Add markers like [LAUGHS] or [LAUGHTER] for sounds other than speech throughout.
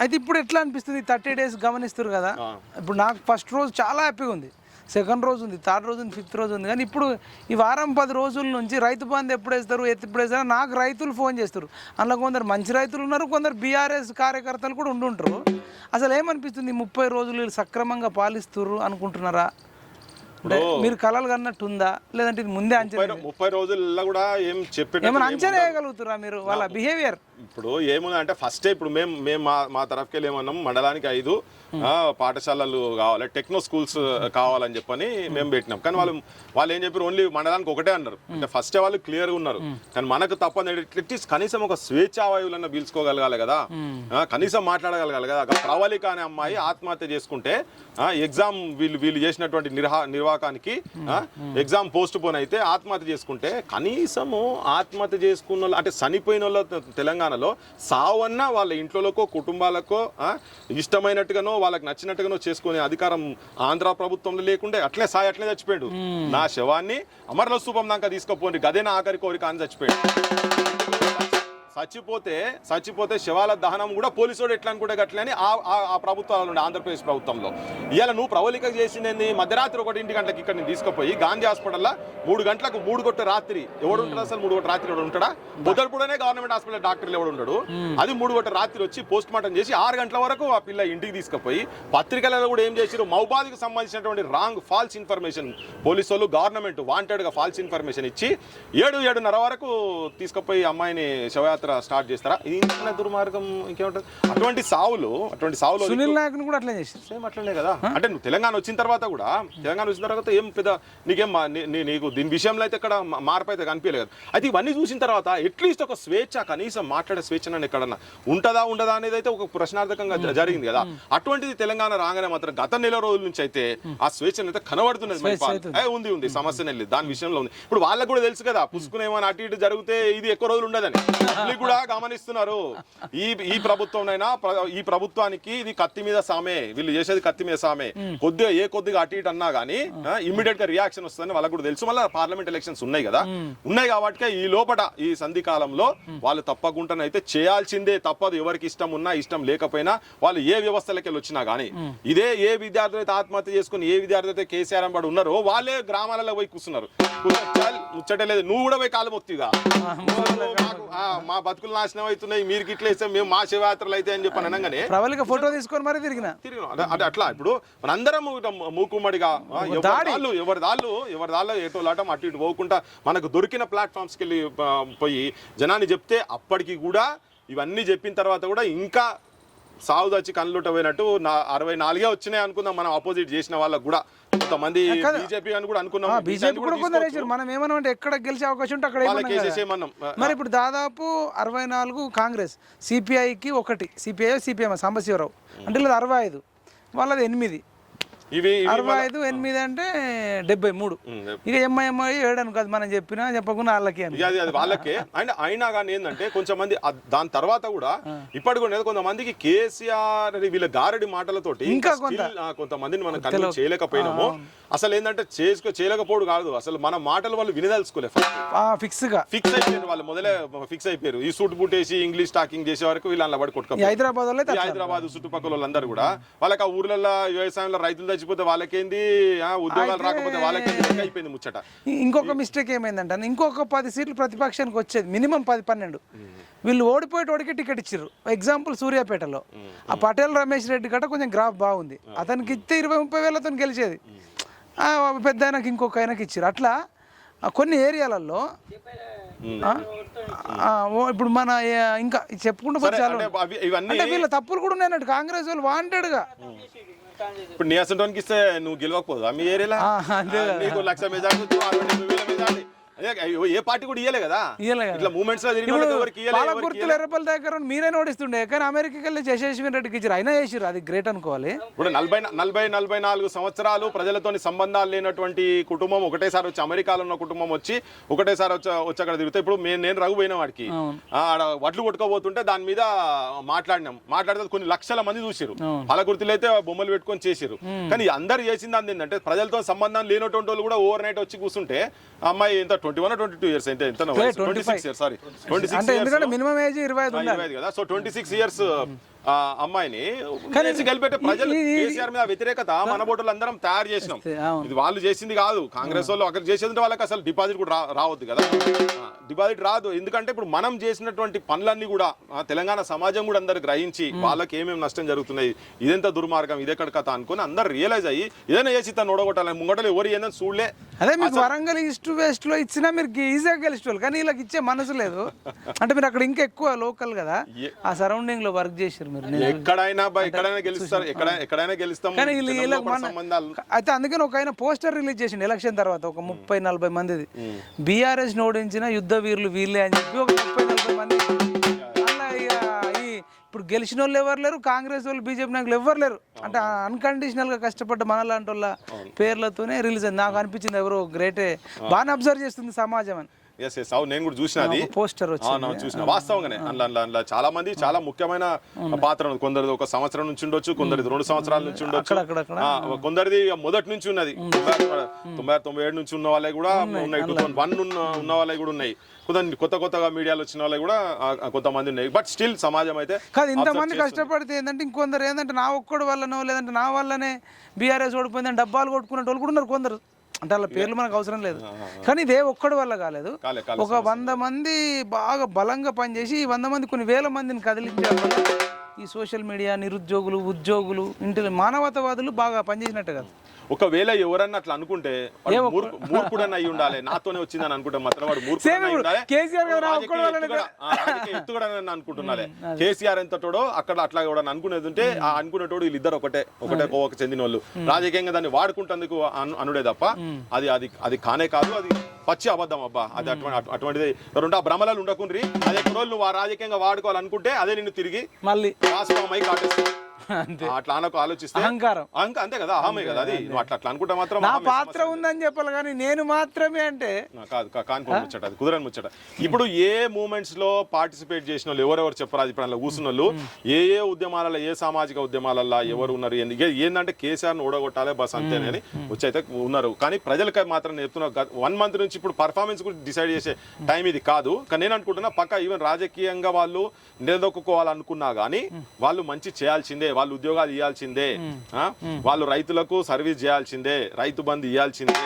అయితే ఇప్పుడు ఎట్లా అనిపిస్తుంది? థర్టీ డేస్ గమనిస్తారు కదా. ఇప్పుడు నాకు ఫస్ట్ రోజు చాలా హ్యాపీగా ఉంది. సెకండ్ రోజు ఉంది థర్డ్ రోజు ఉంది ఫిఫ్త్ రోజు ఉంది. కానీ ఇప్పుడు ఈ వారం పది రోజుల నుంచి రైతు బంధు ఎప్పుడు వేస్తారు ఎత్తు ఎప్పుడు వేస్తారు నాకు రైతులు ఫోన్ చేస్తారు అందులో కొందరు మంచి రైతులు ఉన్నారు కొందరు బీఆర్ఎస్ కార్యకర్తలు కూడా ఉండుంటారు. అసలు ఏమనిపిస్తుంది? ముప్పై రోజులు వీళ్ళు సక్రమంగా పాలిస్తారు అనుకుంటున్నారా? మీరు కలలు కన్నట్టు ఉందా లేదంటే ఇది ముందే అంచనా ముప్పై- రోజుల్లో కూడా ఏం చెప్పేట ఏమైనా అంచనా వేయగలుగుతారా మీరు వాళ్ళ బిహేవియర్ ఇప్పుడు ఏముందంటే ఫస్ట్ ఇప్పుడు మేము మేము మా మా తరఫుకి వెళ్ళి ఏమన్నాం మండలానికి ఐదు పాఠశాలలు కావాలి టెక్నో స్కూల్స్ కావాలని చెప్పని మేము. పెట్టినాం. కానీ వాళ్ళు వాళ్ళు ఏం చెప్పారు ఓన్లీ మండలానికి ఒకటే అన్నారు. అంటే ఫస్ట్ వాళ్ళు క్లియర్ ఉన్నారు. కానీ మనకు తప్పని అట్లీస్ట్ కనీసం ఒక స్వేచ్ఛావాయువులన్న పీల్చుకోగలగాలి కదా. కనీసం మాట్లాడగలగాలి కదా. ప్రవళిక అనే అమ్మాయి ఆత్మహత్య చేసుకుంటే ఎగ్జామ్ వీళ్ళు వీళ్ళు చేసినటువంటి నిర్హా నిర్వాకానికి ఎగ్జామ్ పోస్ట్ పోన్ అయితే ఆత్మహత్య చేసుకుంటే కనీసము ఆత్మహత్య చేసుకున్న వాళ్ళు అంటే చనిపోయిన వాళ్ళ తె- తెలంగాణలో సావన్నా వాళ్ళ ఇంట్లోకో కుటుంబాలకో ఇష్టమైనట్టుగానో వాళ్ళకి నచ్చినట్టుగానో చేసుకునే అధికారం ఆంధ్ర ప్రభుత్వంలో లేకుండే అట్లే సాయి అట్లే చచ్చిపోయాడు. నా శవాన్ని అమరల స్థూపం దాకా తీసుకుపోండి. గదే నా ఆఖరి కోరిక అని చచ్చిపోయాడు. చచ్చిపోతే చచ్చిపోతే శవాల దహనం కూడా పోలీసుడు ఎట్లా అనుకుంటే గట్లే అని ఆ- ప్రభుత్వాలు ఉండే ఆంధ్రప్రదేశ్ ప్రభుత్వంలో. ఇవాళ నువ్వు ప్రవళిక చేసింది మధ్యరాత్రి ఒకటి ఇంటి గంటలకు ఇక్కడ నేను తీసుకుపోయి గాంధీ హాస్పిటల్లో మూడు గంటలకు మూడు కొట్టు రాత్రి. ఎవడు ఉంటాడు అసలు మూడు కొట్టు రాత్రి ఎవడు ఉంటాడా? పొద్దుటప్పుడనే గవర్నమెంట్ హాస్పిటల్ డాక్టర్లు ఎవడు ఉండడు? అది మూడు కొట్టు రాత్రి వచ్చి పోస్ట్ మార్టం చేసి ఆరు గంటల వరకు ఆ పిల్ల ఇంటికి తీసుకుపోయి పత్రికలలో కూడా ఏం చేసిరు మౌబాద్కి సంబంధించినటువంటి రాంగ్ ఫాల్స్ ఇన్ఫర్మేషన్ పోలీసు వాళ్ళు గవర్నమెంట్ వాంటెడ్గా ఫాల్స్ ఇన్ఫర్మేషన్ ఇచ్చి ఏడు ఏడున్నర వరకు తీసుకుపోయి అమ్మాయిని శవయాత్ర స్టార్ట్ చేస్తారా? ఇది ఇంత దుర్మార్గం ఇంకేముంటుంది? అటువంటి సావులు అటువంటి సావులు సునీల్ నాయక్ని కూడా అట్లనే చేశారు. సేమ్ అట్లనే కదా? అంటే నువ్వు తెలంగాణ వచ్చిన తర్వాత కూడా తెలంగాణ వచ్చిన తర్వాత ఏం పెద్ద నీకేం నీకు దీని విషయంలో అయితే ఇక్కడ మార్పు అయితే కనిపించలేదు అయితే ఇవన్నీ చూసిన తర్వాత అట్లీస్ట్ ఒక స్వేచ్ఛ కనీసం మాట్లాడే స్వేచ్ఛ నన్ను ఎక్కడన్నా ఉంటుందా ఉండదా అనేది అయితే ఒక ప్రశ్నార్థకంగా జరిగింది కదా. అటువంటిది తెలంగాణ రాగానే మాత్రం గత నెల రోజుల నుంచి అయితే ఆ స్వేచ్ఛ అయితే కనబడుతున్నది ఉంది ఉంది. సమస్య లేదు. దాని విషయంలో ఉంది. ఇప్పుడు వాళ్ళకు కూడా తెలుసు కదా పుసుకునేమో అటు ఇటు జరిగితే ఇది ఎక్కువ రోజులు ఉండదని. వీళ్ళు కూడా గమనిస్తున్నారు. ఈ ఈ ప్రభుత్వంనైనా ప్ర- ఈ ప్రభుత్వానికి ఇది కత్తి మీద సామే. వీళ్ళు చేసేది కత్తి మీద సామే. కొద్దిగా ఏ కొద్దిగా అటు ఇటు అన్నా గానీ ఇమ్మీడియట్గా రియాక్షన్ వస్తుందని వాళ్ళకు కూడా తెలుసు. మళ్ళీ పార్లమెంట్ ఎలక్షన్స్ ఉన్నాయి కదా. ఉన్నాయి కాబట్టి ఈ లోపట ఈ సంధి కాలంలో వాళ్ళు తప్పకుండా అయితే చేయాల్సిందే తప్పదు. ఎవరికి ఇష్టం ఉన్నా ఇష్టం లేకపోయినా వాళ్ళు ఏ వ్యవస్థలకి వెళ్ళి వచ్చినా గానీ ఇదే ఏ విద్యార్థులు అయితే ఆత్మహత్య చేసుకుని ఏ విద్యార్థులు అయితే కేసీఆర్ అని పడి ఉన్నారో వాళ్ళే గ్రామాలలో పోయి కూర్చున్నారు. కూర్చొని, "చాల్, ముచ్చటే లేదు. నువ్వు కూడా పోయి కాలు మొత్తిగా మా బతుకులు నాశనం అవుతున్నాయి మీరు గిట్ల వేస్తే మేము మా శివయాత్రలు అయితే అని చెప్పి అనగానే ప్రవళిక ఫోటో తీసుకొని మరీ తిరిగిన. తిరిగినాం. అంటే- అంటే అట్లా. ఇప్పుడు మనందరం ఇట్లా మూకుమ్మడిగా ఎవరి ఎవరి దాళ్ళు ఎవరి దాళ్ళు ఎటు లాటం అటు ఇటు పోకుండా మనకు దొరికిన ప్లాట్ఫామ్స్కి వెళ్ళి పోయి జనాన్ని చెప్తే అప్పటికి కూడా ఇవన్నీ చెప్పిన తర్వాత కూడా ఇంకా సాగు వచ్చి కళ్ళుట పోయినట్టు నా అరవై నాలుగే వచ్చినాయి అనుకుందాం మనం అపోజిట్ చేసిన వాళ్ళకు కూడా. కొంతమంది బీజేపీ అని కూడా అనుకున్నాం. బీజేపీ కూడా కొందరు వేసారు. మనం ఏమన్నా అంటే ఎక్కడ గెలిచే అవకాశం ఉంటే అక్కడ మరి ఇప్పుడు దాదాపు అరవై నాలుగు కాంగ్రెస్ సిపిఐకి ఒకటి సిపిఐ సిపిఎం సాంబశివరావు. అంటే లేదు అరవై ఐదు వాళ్ళది ఎనిమిది. ఇవి అరవై ఐదు ఎనిమిది అంటే డెబ్బై మూడు. ఇక ఎంఐఎంఐ ఏడు అనుకోదు మనం చెప్పినా చెప్పకుండా వాళ్ళకి అది అది వాళ్ళకే. అండ్ అయినా కానీ ఏంటంటే కొంచెం మంది అ- దాని తర్వాత కూడా ఇప్పటి కూడా కొంతమందికి కేసీఆర్ అని వీళ్ళ గారడి మాటలతోటి ఇంకా ఆ, కొంతమందిని మనం కన్విన్స్ చేయలేకపోయినాము. అసలు ఏంటంటే చేసుకో చేయలేకపోవడం కాదు. అసలు మన మాటలు వాళ్ళు వినదలుచుకోలే ఫిక్స్గా ఫిక్స్ అయిపోయారు వాళ్ళు మొదలే ఫిక్స్ అయిపోయారు. ఈ సూట్ బూట్ వేసి ఇంగ్లీష్ టాకింగ్ చేసే వరకు వీళ్ళు అలా పడి కొట్టుకోవాలి హైదరాబాద్ హైదరాబాద్ చుట్టుపక్కల వాళ్ళందరూ కూడా. వాళ్ళకి ఆ ఊర్లలో వ్యవసాయంలో రైతులు చచ్చిపోతే వాళ్ళకేంది? ఉద్యోగాలు రాకపోతే వాళ్ళకేంది? అయిపోయింది ముచ్చట. ఇంకొక మిస్టేక్ ఏమైందంటే? ఇంకొక పది సీట్లు ప్రతిపక్షానికి వచ్చేది మినిమం పది పన్నెండు. వీళ్ళు ఓడిపోయేటోడికి టికెట్ ఇచ్చారు ఎగ్జాంపుల్ సూర్యాపేటలో. ఆ పటేల్ రమేష్ రెడ్డి గట్ట కొంచెం గ్రాఫ్ బాగుంది. అతనికి ఇస్తే ఇరవై ముప్పై వేలతో గెలిచేది. ఆ, పెద్ద ఆయనకి ఇంకొక ఆయనకి ఇచ్చారు అట్లా కొన్ని ఏరియాలలో ఇప్పుడు మన ఇంకా చెప్పుకుంటూ పోతే చాలా. అంటే వీళ్ళ తప్పులు కూడా ఉన్నాయన్నట్టు. కాంగ్రెస్ వాళ్ళు వాంటెడ్గా ఇప్పుడు నీ అసంటోనికి ఇస్తే నువ్వు గెలవకపోదా. మీ ఏరియాలో? నీకు లక్ష మెజార్టీ అరవై వేల మెజార్టీ. ఏ పార్టీ కూడా ఇయ్యలే కదా. ఇయ్యలే. ఇట్లా మూమెంట్స్లో ఎవరికి ఇయ్యలే, పాలకుర్తులు ఎర్రపల్లి దగ్గర మీరే నోడిస్తుండే కానీ అమెరికాకి వెళ్ళి జయశేశ్వర్ రెడ్డికి ఇచ్చారు అయినా చేసిరు అది గ్రేట్ అనుకోవాలి. ఇప్పుడు నలభై నలభై నలభై నాలుగు సంవత్సరాలు ప్రజలతోని సంబంధాలు లేనటువంటి కుటుంబం ఒకటేసారి వచ్చి అమెరికాలో ఉన్న కుటుంబం వచ్చి ఒకటేసారి వచ్చి వచ్చి అక్కడ తిరుగుతాయి ఇప్పుడు నేను రఘు పోయిన వాడికి ఆడ వడ్లు కొట్టుకోబోతుంటే దాని మీద మాట్లాడినాం. మాట్లాడితే కొన్ని లక్షల మంది చూసిరు పాలకుర్తిలో అయితే బొమ్మలు పెట్టుకొని చేసిరు కానీ అందరు చేసింది అంది ఏంటంటే ప్రజలతో సంబంధం లేనటువంటి వాళ్ళు కూడా ఓవర్ నైట్ వచ్చి కూర్చుంటే అమ్మాయి ఎంత twenty one twenty two years ఎంత ఎంత twenty six years sorry twenty six అంటే ఎందుకంటే మినిమం ఏజ్ ఇరవై ఐదు కదా. సో ట్వంటీ సిక్స్ ఇయర్స్ అమ్మాయిని గెలిపెట్టే ప్రజలు కేసీఆర్ మీద వ్యతిరేకత మన బోటులు అందరం తయారు చేసినాం. ఇది వాళ్ళు చేసింది కాదు. కాంగ్రెస్ వాళ్ళు అక్కడ చేసేది వాళ్ళకి అసలు డిపాజిట్ కూడా రావద్దు కదా. డిపాజిట్ రాదు. ఎందుకంటే ఇప్పుడు మనం చేసినటువంటి పనులన్నీ కూడా తెలంగాణ సమాజం కూడా అందరు గ్రహించి వాళ్ళకి ఏమేమి నష్టం జరుగుతున్నాయి ఇదెంత దుర్మార్గం ఇదెక్కడ కథ అనుకుని అందరు రియలైజ్ అయ్యి ఏదైనా చేసి తను ఓడగొట్టాలని ముంగటలు ఎవరు ఏందని చూడలే. అదే మీకు వరంగల్ ఈస్ట్ వెస్ట్లో ఇచ్చినా మీరు ఈజీగా గెలిచేవాళ్ళు కానీ వీళ్ళకి ఇచ్చే మనసు లేదు. [LAUGHS] అంటే మీరు అక్కడ ఇంకా ఎక్కువ లోకల్ కదా. ఆ సరౌండింగ్లో వర్క్ చేసారు మీరు ఎక్కడైనా ఎక్కడైనా గెలుస్తారు. ఎక్కడ ఎక్కడైనా గెలుస్తాం. అయితే అందుకని ఒక ఆయన పోస్టర్ రిలీజ్ చేసిండు ఎలక్షన్ తర్వాత ఒక ముప్పై నలభై మందిది. బీఆర్ఎస్ ఓడించిన యుద్ధ వీరులు వీళ్ళే అని చెప్పి ఒక ముప్పై నలభై మంది. ఇప్పుడు గెలిచిన వాళ్ళు ఎవరు లేరు కాంగ్రెస్ వాళ్ళు బీజేపీ నాయకులు ఎవరు లేరు. అంటే అన్కండిషనల్గా కష్టపడ్డ మన లాంటి వాళ్ళ పేర్లతోనే రిలీజ్ అయింది. నాకు అనిపించింది ఎవరో గ్రేటే బాగా అబ్జర్వ్ చేస్తుంది సమాజం అని. ఎస్ ఎస్ అవును నేను కూడా చూసిన అది. పోస్టర్ చూసిన. వాస్తవంగానే. అందులో అందులో చాలా మంది చాలా ముఖ్యమైన పాత్ర కొందరిది ఒక సంవత్సరం నుంచి ఉండొచ్చు కొందరిది రెండు సంవత్సరాల నుంచి ఉండొచ్చు. కొందరిది మొదటి నుంచి ఉన్నది. తొంభై తొంభై ఏడు నుంచి ఉన్న వాళ్ళే కూడా ఉన్నాయి. టూ థౌసండ్ వన్ ఉన్న వాళ్ళే కూడా ఉన్నాయి. కొంత కొత్త కొత్తగా మీడియాలో వచ్చిన వాళ్ళే కూడా కొంతమంది ఉన్నాయి. బట్ స్టిల్ సమాజం అయితే కాదు ఇంతమంది కష్టపడితే ఏంటంటే ఇంకొందరు ఏంటంటే నా ఒక్కడు వల్లనో లేదంటే నా వల్లనే బీఆర్ఎస్ ఓడిపోయిందని డబ్బాలు కొట్టుకునే వాళ్ళు కూడా ఉన్నారు కొందరు. అంటే వాళ్ళ పేర్లు మనకు అవసరం లేదు. కానీ ఇదే ఒక్కడి వల్ల కాలేదు. కాలే కాలే ఒక వంద మంది బాగా బలంగా పనిచేసి ఈ వంద మంది కొన్ని వేల మందిని కదిలించడం వల్ల ఈ సోషల్ మీడియా నిరుద్యోగులు ఉద్యోగులు ఇంటి మానవతావాదులు బాగా పనిచేసినట్టు కదా. ఒకవేళ ఎవరన్నా అట్లా అనుకుంటే వాడు మూర్ఖు- మూర్ఖుడని అయి ఉండాలి. నాతోనే వచ్చిందని అనుకుంటే మాత్రం వాడు మూర్ఖుడని అయి ఇప్పుడు ఉండాలి. కేసీఆర్ గారు నా రాజకీయ ఒక్కడి వల్లనే ఎత్తుగడ- ఆ, రాజకీయ ఎత్తుగడని అనుకుంటున్నాలే. కేసీఆర్ ఎంతటోడో అక్కడ అట్లా కూడా అనుకునేది ఉంటే ఆ అనుకునేటోడు వీళ్ళిద్దరు ఒకటే ఒకటే కోవకు చెందిన వాళ్ళు రాజకీయంగా దాన్ని వాడుకుంటందుకు అను- అనుడే తప్ప అది అది అది కానే కాదు. అది పచ్చి అబద్ధం అబ్బా. అది అటువంటి అటు- అటువంటిది రెండు ఆ భ్రమలాలు ఉండకుండ్రి. అదే ఒక రోజు నువ్వు ఆ రాజకీయంగా వాడుకోవాలనుకుంటే అదే నిన్ను తిరిగి మళ్ళీ. వాస్తవమై కాటేస్తుంది. అట్లా అనకు ఆలోచిస్తే అహంకారం. అంక అంతే కదా అహమే కదా అది. నువ్వు అట్లా అట్లా అనుకుంటే మాత్రం నా పాత్ర ఉందని చెప్పాలి కానీ నేను మాత్రమే అంటే కాదు కా- కాన్పూర్ ముచ్చట అది కుదరని ముచ్చట. ఇప్పుడు ఏ మూమెంట్స్లో పార్టిసిపేట్ చేసిన వాళ్ళు ఎవరెవరు చెప్పరాదు ఇప్పుడు అందులో కూర్చున్న వాళ్ళు ఏ ఏ ఉద్యమాలలో ఏ సామాజిక ఉద్యమాలలో ఎవరు ఉన్నారు ఏంటంటే కేసీఆర్ను ఓడగొట్టాలి బస్ అంతేనని వచ్చి అయితే ఉన్నారు. కానీ ప్రజలకి మాత్రం నేను చెప్తున్నా వన్ మంత్ నుంచి ఇప్పుడు పర్ఫార్మెన్స్ గురించి డిసైడ్ చేసే టైం ఇది కాదు. కానీ నేను అనుకుంటున్నా పక్క ఈవెన్ రాజకీయంగా వాళ్ళు నిలదొక్కుకోవాలనుకున్నా కానీ వాళ్ళు మంచి చేయాల్సిందే. వాళ్ళు ఉద్యోగాలు ఇవ్వాల్సిందే? వాళ్ళు రైతులకు సర్వీస్ చేయాల్సిందే రైతు బంధు ఇవ్వాల్సిందే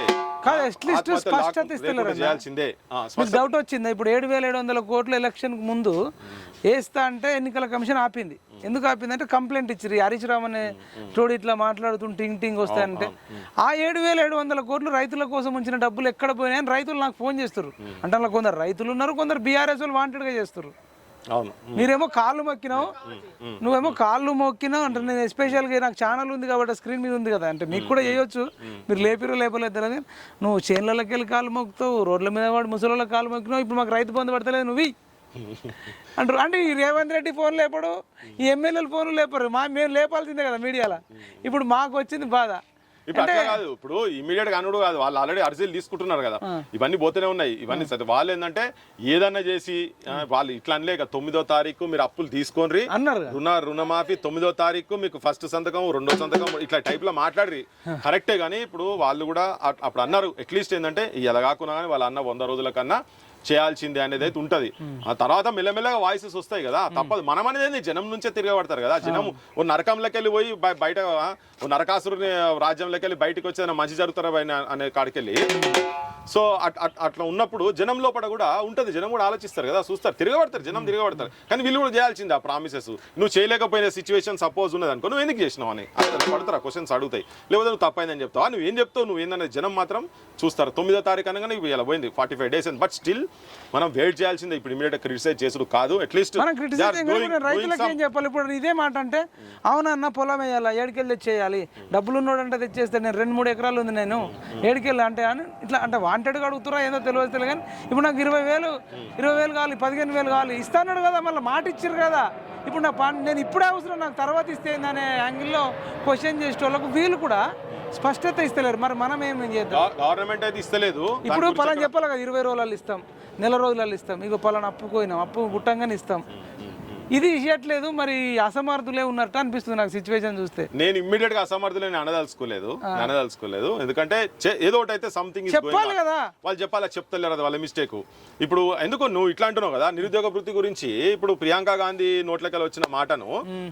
చేయాల్సిందే. డౌట్ వచ్చిందా? ఇప్పుడు ఏడు వేల ఏడు వందల కోట్ల ఎలక్షన్ ముందు వేస్తా అంటే ఎన్నికల కమిషన్ ఆపింది. ఎందుకు ఆపింది అంటే కంప్లైంట్ ఇచ్చారు హరీష్ రామ్ అనే తోడు ఇట్లా మాట్లాడుతుంటే టింగ్ టింగ్ వస్తాయంటే ఆ ఏడు వేల ఏడు వందల కోట్లు రైతుల కోసం ఉంచిన డబ్బులు ఎక్కడ పోయినాయని రైతులు నాకు ఫోన్ చేస్తారు అంటే అలా కొందరు రైతులు ఉన్నారు కొందరు బీఆర్ఎస్ వాళ్ళు వాంటెడ్గా చేస్తారు మీరేమో కాళ్ళు మొక్కినావు. నువ్వేమో కాళ్ళు మొక్కినావు అంటే నేను ఎస్పెషల్గా నాకు ఛానల్ ఉంది కాబట్టి స్క్రీన్ మీద ఉంది కదా. అంటే మీకు కూడా చేయొచ్చు. మీరు లేపిరో లేపలేదు తెలియదు నువ్వు చేన్లకి వెళ్ళి కాళ్ళు మొక్కుతావు రోడ్ల మీద వాడు ముసలిళ్ళకి కాళ్ళు మొక్కినావు ఇప్పుడు మాకు రైతు బంధు పడతలేదు నువ్వు. [LAUGHS] అంటారు అంటే ఈ రేవంత్ రెడ్డి ఫోన్ లేపడు ఈ ఎమ్మెల్యేలు ఫోన్లు లేపరు. మా మేము లేపాల్సిందే కదా మీడియాలో. ఇప్పుడు మాకు వచ్చింది బాధ. ఇప్పుడు అట్లా కాదు. ఇప్పుడు ఇమీడియట్గా అనుడు కాదు. వాళ్ళు ఆల్రెడీ అర్జీలు తీసుకుంటున్నారు కదా. ఇవన్నీ పోతూనే ఉన్నాయి. ఇవన్నీ సరే వాళ్ళు ఏంటంటే ఏదన్నా చేసి వాళ్ళు ఇట్లా అనలేక తొమ్మిదో తారీఖు మీరు అప్పులు తీసుకోండి. రుణ రుణమాఫీ తొమ్మిదో తారీఖు మీకు ఫస్ట్ సంతకం రెండో సంతకం ఇట్లా టైప్లో మాట్లాడి కరెక్టే కానీ ఇప్పుడు వాళ్ళు కూడా అప్పుడు అన్నారు. అట్లీస్ట్ ఏంటంటే ఇలా కాకుండా కానీ వాళ్ళు అన్న వంద రోజుల కన్నా చేయాల్సిందే అనేది అయితే ఉంటది. ఆ తర్వాత మెల్లమెల్లగా వాయిసెస్ వస్తాయి కదా. తప్పదు. మనం అనేది? జనం నుంచే తిరగబడతారు కదా. జనం ఓ నరకంలోకి వెళ్ళి పోయి బయ- బయట ఓ నరకాసురుని రాజ్యంలోకి వెళ్ళి బయటకు వచ్చి ఏదైనా మంచి జరుగుతారా అనే కాడికి వెళ్ళి సో అట్- అట్- అట్లా ఉన్నప్పుడు జనం లోపల కూడా ఉంటది. జనం కూడా ఆలోచిస్తారు కదా. చూస్తారు. తిరగబడతారు. జనం తిరగబడతారు. కానీ వీళ్ళు కూడా చేయాల్సింది ఆ ప్రామిసెస్ నువ్వు చేయలేకపోయిన సిచ్యువేషన్ సపోజ్ ఉన్నది అనుకో. నువ్వు ఎందుకు చేసినావు అని. అదే పడతారు? క్వశ్చన్స్ అడుగుతాయి. లేకపోతే నువ్వు తప్పైందని చెప్తావా? నువ్వు ఏం చెప్తావు? నువ్వు ఏందనేది జనం మాత్రం చూస్తారు. తొమ్మిదో తారీఖు అనగానే ఇలా పోయింది. Forty five days but still మనం వెయిట్ చేయాల్సిందే. ఇప్పుడు ఇమీడియట్ క్రిటిసైజ్ చేసుడు కాదు. అట్లీస్ట్ మనం క్రిటిసైజ్ రైతులకు ఏం చెప్పాలి? ఇప్పుడు ఇదే మాట అంటే అవునన్న పొలం వేయాలా? ఏడుకెళ్ళి తెచ్చేయాలి? డబ్బులు ఉన్నాడంటే తెచ్చేస్తే నేను రెండు మూడు ఎకరాలు ఉంది నేను. ఏడుకెళ్ళి అంటే అని ఇట్లా అంటే వాంటెడ్గా అడుగుతురా ఏదో తెలియదు తెలియదు కానీ ఇప్పుడు నాకు ఇరవై వేలు ఇరవై వేలు కావాలి పదిహేను వేలు కావాలి ఇస్తాన్నాడు కదా మళ్ళీ మాట ఇచ్చారు కదా. ఇప్పుడు నా పని నేను ఇప్పుడే అవసరం నాకు తర్వాత ఇస్తే ఏందనే యాంగిల్లో క్వశ్చన్ చేసే వాళ్ళకు వీళ్ళు కూడా స్పష్టత ఇస్తలేరు. మరి మనం ఏం చేద్దాం? గవర్నమెంట్ అయితే ఇస్తలేదు. ఇప్పుడు పలానా చెప్పాలి కదా ఇరవై రోజులలో ఇస్తాం. నెల రోజులలో ఇస్తాం. ఇక పలానా అప్పు పోయినాం అప్పు గుట్టంగానే ఇస్తాం. ఇది ఇవ్వట్లేదు మరి అసమర్థులే ఉన్నట్టు అనిపిస్తుంది నాకు సిచ్యువేషన్ చూస్తే. నేను ఇమ్మీడియట్గా అసమర్థులు అనదలుచుకోలేదు అనదలుచుకోలేదు. ఎందుకంటే ఏదో ఒకటి అయితే సంథింగ్ చెప్పాలి కదా. వాళ్ళు చెప్పాలి చెప్తలేరు అది వాళ్ళ మిస్టేక్ ఇప్పుడు ఎందుకు నువ్వు ఇట్లా అంటున్నావు కదా నిరుద్యోగ వృత్తి గురించి ఇప్పుడు ప్రియాంక గాంధీ నోట్లకెళ్ళి వచ్చిన మాటను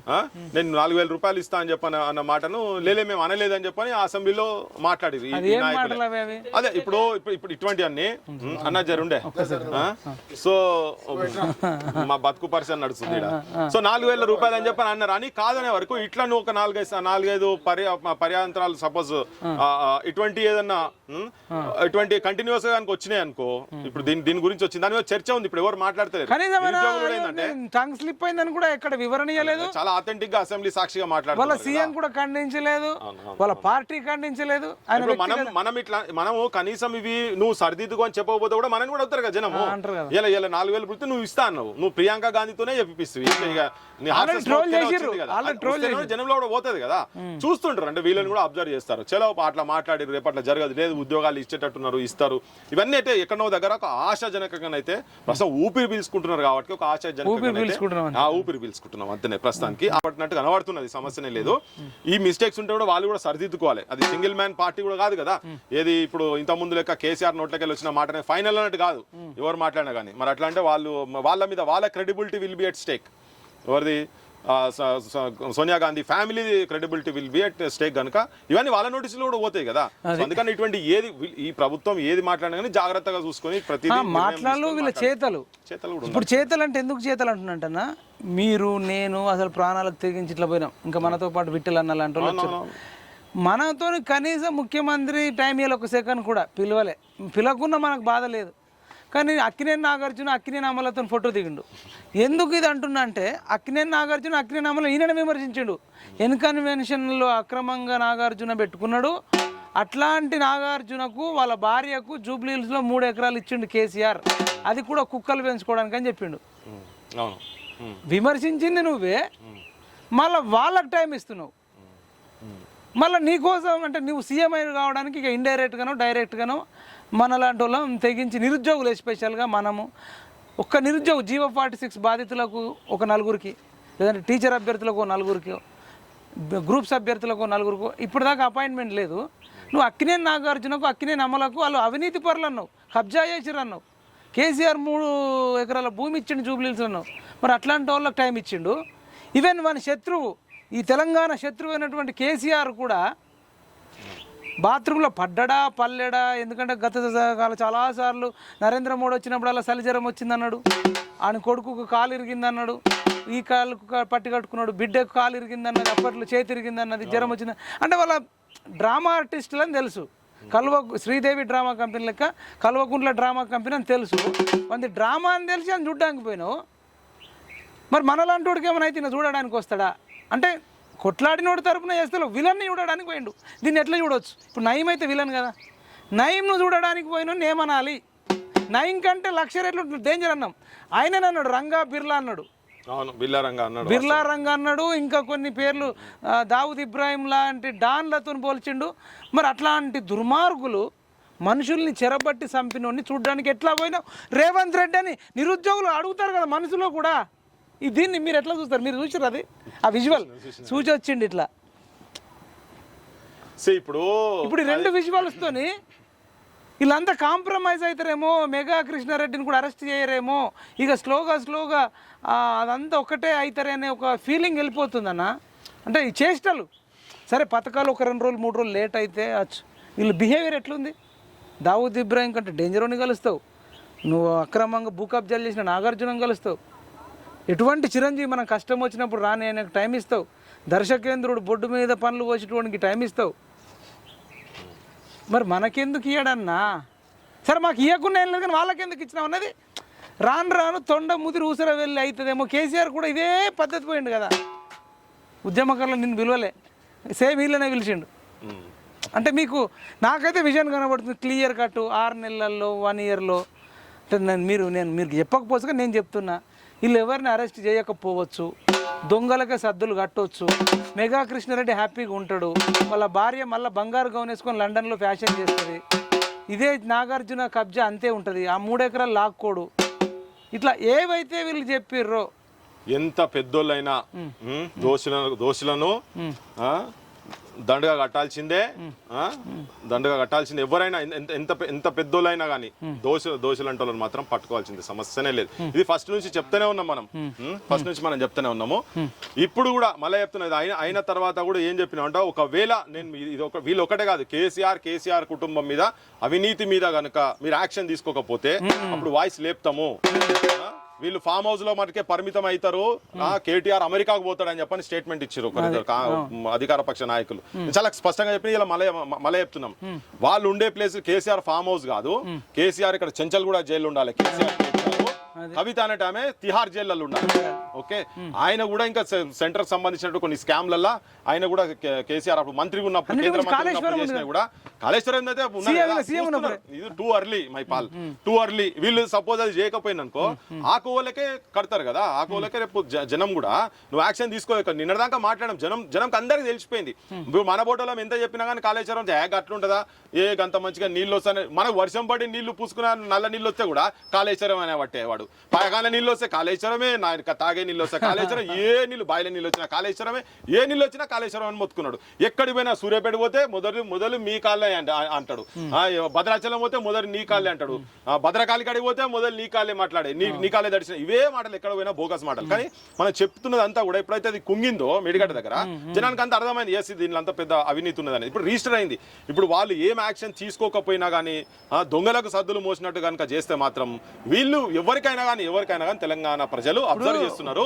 ఆ, నేను నాలుగు వేల రూపాయలు ఇస్తా అని చెప్పని అన్న మాటను లేలే మేము అనలేదని చెప్పని అసెంబ్లీలో మాట్లాడిరు ఈ- ఈ ఏం నాయకులే. మాటలు అవి? అవి అదే ఇప్పుడు ఇప్పుడు ఇటువంటి అన్ని అన్న జరుండే. ఆ? సో మా బతుకు పరిస్థితి నడుస్తుంది. సో నాలుగు వేల రూపాయలు అని చెప్పని అన్నారు. అని కాదనే వరకు ఇట్లా నువ్వు ఒక నాలుగైదు నాలుగైదు పర్యా పర్యాంతరాలు సపోజ్ ఇటువంటి ఏదన్నా ఇటువంటి కంటిన్యూస్గా వచ్చినాయి అనుకో ఇప్పుడు దీని దీని గురించి వచ్చింది. దాని మీద చర్చ ఉంది. ఇప్పుడు ఎవరు ఏంటంటే టంగ్ స్లిప్ అయిందని కూడా ఎక్కడ వివరణ ఇవ్వలేదు చాలా ఆథెంటిక్గా అసెంబ్లీ సాక్షిగా వాళ్ళ మాట్లాడుతున్నారు సీఎం కూడా ఖండించలేదు. వాళ్ళ పార్టీ ఖండించలేదు. మనం మనం ఇట్లా మనము కనీసం ఇవి నువ్వు సరిదిద్దుకో అని చెప్పకపోతే కూడా మనం కూడా వస్తారు కదా జనము. ఇలా ఇలా నాలుగు వేలు పుడితే నువ్వు ఇస్తా అన్నావు. నువ్వు ప్రియాంక గాంధీతోనే చెప్పిస్తావు ఇక జనంలో కూడా పోతుంది కదా. చూస్తుంటారు అంటే వీళ్ళని కూడా అబ్జర్వ్ చేస్తారు. చలో అట్లా మాట్లాడి రేపు అట్లా జరగదు లేదు ఉద్యోగాలు ఇచ్చేటట్టున్నారు ఇస్తారు. ఇవన్నీ అయితే ఎక్కడో దగ్గర ఒక ఆశాజనకంగా అయితే ప్రస్తుతం ఊపిరి పీల్చుకుంటున్నారు కాబట్టి ఒక ఆశాజనకంగా ఆ ఊపిరి పీల్చుకుంటున్నాం అంతనే ప్రస్తుతానికి. పట్టినట్టు కనబడుతున్నది సమస్యనే లేదు. ఈ మిస్టేక్స్ ఉంటే కూడా వాళ్ళు కూడా సరిదిద్దుకోవాలి. అది సింగిల్ మ్యాన్ పార్టీ కూడా కాదు కదా. ఏది ఇప్పుడు ఇంత ముందు లెక్క కేసీఆర్ నోట్లకెళ్ళి వచ్చిన మాటనే ఫైనల్ అన్నట్టు కాదు. ఎవరు మాట్లాడినా కానీ. మరి అట్లా అంటే వాళ్ళు వాళ్ళ మీద వాళ్ళ credibility will be at stake ఎవరిది? Sonia Gandhi family credibility will be at stake కనుక ఇవన్నీ వాళ్ళ నోటీసులు కూడా పోతాయి కదా. అందుకని ఇటువంటి ఏది ఈ ప్రభుత్వం ఏది మాట్లాడినా కానీ జాగ్రత్తగా చూసుకొని ప్రతిదీ నిర్ణయం మాట్లాడు తీసుకొని వీళ్ళ మాట్లాడాలి. చేతలు చేతలు కూడా ఇప్పుడు చేతలు అంటే ఎందుకు చేతలు అంటున్నట్టన్నా మీరు నేను అసలు ప్రాణాలకు తెగించి ఇట్లా పోయినాం. ఇంకా మనతో పాటు విట్టలు అన్న. మనతో కనీసం ముఖ్యమంత్రి టైం ఇవ్వాలి ఒక సెకండ్ కూడా. పిలవలే. పిలవకున్నా మనకు బాధ లేదు. కానీ అక్కినేని నాగార్జున అక్కినేని అమలతో ఫోటో దిగిండు. ఎందుకు ఇది అంటున్నా అంటే అక్కినేని నాగార్జున అక్కినేని అమల ఈయన విమర్శించిండు. ఎన్ కన్వెన్షన్లో అక్రమంగా నాగార్జున పెట్టుకున్నాడు. అట్లాంటి నాగార్జునకు వాళ్ళ భార్యకు జూబ్లీహిల్స్లో మూడు ఎకరాలు ఇచ్చిండు కేసీఆర్. అది కూడా కుక్కలు పెంచుకోవడానికి అని చెప్పిండు. విమర్శించింది నువ్వే. మళ్ళీ వాళ్ళకి టైం ఇస్తున్నావు. మళ్ళీ నీకోసం అంటే నువ్వు సీఎం అయి కావడానికి ఇక ఇండైరెక్ట్గానో డైరెక్ట్గానో మనలాంటి వాళ్ళం తెగించి నిరుద్యోగులు ఎస్పెషల్గా మనము ఒక్క నిరుద్యోగ జీవో ఫార్టీ సిక్స్ బాధితులకు ఒక నలుగురికి లేదంటే టీచర్ అభ్యర్థులకు నలుగురికి గ్రూప్స్ అభ్యర్థులకు నలుగురికి. ఇప్పటిదాకా అపాయింట్మెంట్ లేదు. నువ్వు అక్కినేని నాగార్జునకు అక్కినేని అమలకు వాళ్ళు అవినీతి పరులు అన్నావు కబ్జా చేసిరు అన్నావు కేసీఆర్ మూడు ఎకరాల భూమి ఇచ్చిండు జూబ్లీల్స్ అన్నావు. మరి అట్లాంటి వాళ్ళకి టైం ఇచ్చిండు. ఈవెన్ మన శత్రువు ఈ తెలంగాణ శత్రువు అయినటువంటి కేసీఆర్ కూడా బాత్రూంలో పడ్డడా పల్లెడా? ఎందుకంటే గత కాలం చాలాసార్లు నరేంద్ర మోడీ వచ్చినప్పుడు అలా సలిజ్వరం వచ్చిందన్నాడు. ఆయన కొడుకుకు కాలు ఇరిగిందన్నాడు. ఈ కాలుకు పట్టి కట్టుకున్నాడు. బిడ్డకు కాలు ఇరిగిందన్నది అప్పట్లో చేతి ఇరిగిందన్నది జ్వరం వచ్చింది. అంటే వాళ్ళ డ్రామా ఆర్టిస్టులు అని తెలుసు. కల్వ శ్రీదేవి డ్రామా కంపెనీ లెక్క కల్వకుంట్ల డ్రామా కంపెనీ అని తెలుసు. మంది డ్రామా అని తెలిసి అని చూడ్డానికి పోయినావు. మరి మనలాంటి వాడికి ఏమైనా అయితే చూడడానికి వస్తాడా? అంటే కొట్లాడినోడి తరపున చేస్తే విలన్ని చూడడానికి పోయిండు. దీన్ని ఎట్లా చూడొచ్చు? ఇప్పుడు నయం అయితే విలన్ కదా. నయంను చూడడానికి పోయిన ఏమనాలి నయం కంటే లక్ష రెట్లు డేంజర్ అన్నాం. ఆయననే అన్నాడు రంగా బిర్లా అన్నాడు. అవును బిల్లారంగా అన్నాడు బిర్లా రంగ అన్నాడు. ఇంకా కొన్ని పేర్లు దావుద్ ఇబ్రాహిం లాంటి డాన్లతో పోల్చిండు. మరి అట్లాంటి దుర్మార్గులు మనుషుల్ని చెరబట్టి చంపినోడిని చూడడానికి ఎట్లా పోయినా రేవంత్ రెడ్డి అని నిరుద్యోగులు అడుగుతారు కదా మనసులో కూడా. దీన్ని మీరు ఎట్లా చూస్తారు? మీరు చూసారు అది? ఆ విజువల్ చూసి వచ్చిండి ఇట్లా. సో ఇప్పుడు ఇప్పుడు రెండు విజువల్స్తోని వీళ్ళంతా కాంప్రమైజ్ అవుతారేమో మెగా కృష్ణారెడ్డిని కూడా అరెస్ట్ చేయరేమో ఇక స్లోగా స్లోగా అదంతా ఒకటే అవుతారే అనే ఒక ఫీలింగ్ వెళ్ళిపోతుందన్న. అంటే ఈ చేష్టలు. సరే పథకాలు ఒక రెండు రోజులు మూడు రోజులు లేట్ అయితే అచ్చు వీళ్ళ బిహేవియర్ ఎట్లుంది? దావూద్ ఇబ్రాహిం కంటే డేంజర్ అని కలుస్తావు. నువ్వు అక్రమంగా భూ కబ్జాలు చేసిన నాగార్జునం కలుస్తావు. ఎటువంటి చిరంజీవి మనం కష్టం వచ్చినప్పుడు రాని ఆయనకు టైం ఇస్తావు. దర్శకేంద్రుడు బొడ్డు మీద పనులు పోసేటోనికి టైం ఇస్తావు. మరి మనకెందుకు ఇయ్యాడన్నా? సరే మాకు ఇవ్వకుండా ఏం లేదు కానీ వాళ్ళకెందుకు ఇచ్చినావు అన్నది? రాను రాను తొండ ముదిరి ఊసర వెళ్ళి అవుతుందేమో కేసీఆర్ కూడా ఇదే పద్ధతి పోయిండు కదా. ఉద్యమకారులు నిన్ను పిలవలే. సేమ్ వీళ్ళనే పిలిచిండు. అంటే మీకు నాకైతే విజన్ కనబడుతుంది క్లియర్ కట్ ఆరు నెలల్లో వన్ ఇయర్లో అంటే నేను మీరు నేను మీరు చెప్పకపోతే నేను చెప్తున్నా. వీళ్ళు ఎవరిని అరెస్ట్ చేయకపోవచ్చు దొంగలకే సద్దులు కట్టవచ్చు మెగా కృష్ణారెడ్డి హ్యాపీగా ఉంటాడు వాళ్ళ భార్య మళ్ళీ బంగారు గౌన్ వేసుకొని లండన్లో ఫ్యాషన్ చేస్తుంది. ఇదే నాగార్జున కబ్జా అంతే ఉంటుంది. ఆ మూడు ఎకరాలు లాక్కోడు. ఇట్లా ఏవైతే వీళ్ళు చెప్పిర్రో ఎంత పెద్దోళ్ళైనా దోషులను దోషులను దండగా కట్టాల్సిందే. ఆ, దండగా కట్టాల్సిందే. ఎవరైనా ఎంత ఎంత పెద్దోళ్ళైనా కానీ దోష దోషులంటే వాళ్ళని మాత్రం పట్టుకోవాల్సిందే. సమస్యనే లేదు. ఇది ఫస్ట్ నుంచి చెప్తూనే ఉన్నాం మనం. ఫస్ట్ నుంచి మనం చెప్తూనే ఉన్నాము. ఇప్పుడు కూడా మళ్ళీ చెప్తున్నది అయిన అయిన తర్వాత కూడా ఏం చెప్పినా అంటే ఒకవేళ నేను ఇది ఒక వీళ్ళు ఒకటే కాదు. కేసీఆర్ కేసీఆర్ కుటుంబం మీద అవినీతి మీద గనుక మీరు యాక్షన్ తీసుకోకపోతే అప్పుడు వాయిస్ లేపుతాము? వీళ్ళు ఫామ్ హౌస్లో మనకే పరిమితం అవుతారు కేటీఆర్ అమెరికాకు పోతాడని చెప్పని స్టేట్మెంట్ ఇచ్చారు అధికార పక్ష నాయకులు. చాలా స్పష్టంగా చెప్పి ఇలా మళ్ళీ మళ్ళీ చెప్తున్నాం. వాళ్ళు ఉండే ప్లేస్ కేసీఆర్ ఫామ్ హౌస్ కాదు. కేసీఆర్ ఇక్కడ చెంచల్ కూడా జైలు ఉండాలి. కేసీఆర్. కవిత అనేట ఆమె తిహార్ జైల్లో ఉండాలి. ఓకే? ఆయన కూడా ఇంకా సెంటర్ సంబంధించినట్టు కొన్ని స్కామ్లల్లో ఆయన కూడా కేసీఆర్ అప్పుడు మంత్రి ఉన్నప్పుడు కేంద్ర మంత్రి ఉన్నప్పుడు కాళేశ్వరం చేసినా కూడా. కాళేశ్వరం అయితే. ఇది too early my pal too early వీళ్ళు సపోజ్ అది చేయకపోయింది అనుకో ఆ కోవలకే కడతారు కదా? ఆ కోవలకే రేపు జనం కూడా. నువ్వు యాక్షన్ తీసుకోలేక నిన్నదాకా మాట్లాడడం జనం జనంకి అందరికి తెలిసిపోయింది. ఇప్పుడు మన బోటలో ఎంత చెప్పినా కానీ కాళేశ్వరం ఏగ అట్లుంటదా? ఏ గంత మంచిగా నీళ్ళు వస్తాయి మనకు వర్షం పడి నీళ్ళు పూసుకున్న నల్ల నీళ్ళు వస్తే కూడా కాళేశ్వరం అనే పట్టేవాడు పైగానే నీళ్ళు వస్తే కాళేశ్వరమే నా తాగే నీళ్ళు వస్తే కాళేశ్వరం ఏ నీళ్ళు బాయిల నీళ్ళు వచ్చినా కాళేశ్వరమే ఏ నీళ్ళు వచ్చినా కాళేశ్వరం అని మొత్తుకున్నాడు. ఎక్కడికి పోయినా సూర్యాపేట పోతే మొదలు మొదలు మీ కాళ్ళే అంట- అంటాడు. భద్రాచలం పోతే మొదలు నీ కాళ్ళే అంటాడు. భద్రకాళి కాడికి పోతే మొదలు నీ కాళ్ళే మాట్లాడే నీ నీ కాళ్ళే దర్శనం. ఇవే మాటలు ఎక్కడ పోయినా బోగస్ మాటలు. కానీ మనం చెప్తున్నది అంతా కూడా ఎప్పుడైతే అది కుంగిందో మెడిగడ్డ దగ్గర జనానికి అంత అర్థమైంది ఎస్ దీనిలో అంత పెద్ద అవినీతి ఉన్నదని. ఇప్పుడు రిజిస్టర్ అయింది. ఇప్పుడు వాళ్ళు ఏం యాక్షన్ తీసుకోకపోయినా కానీ దొంగలకు సద్దులు మోసినట్టు కనుక చేస్తే మాత్రం వీళ్ళు ఎవరికైనా కానీ ఎవరికైనా కానీ తెలంగాణ ప్రజలు అబ్జర్వ్ చేస్తున్నారు.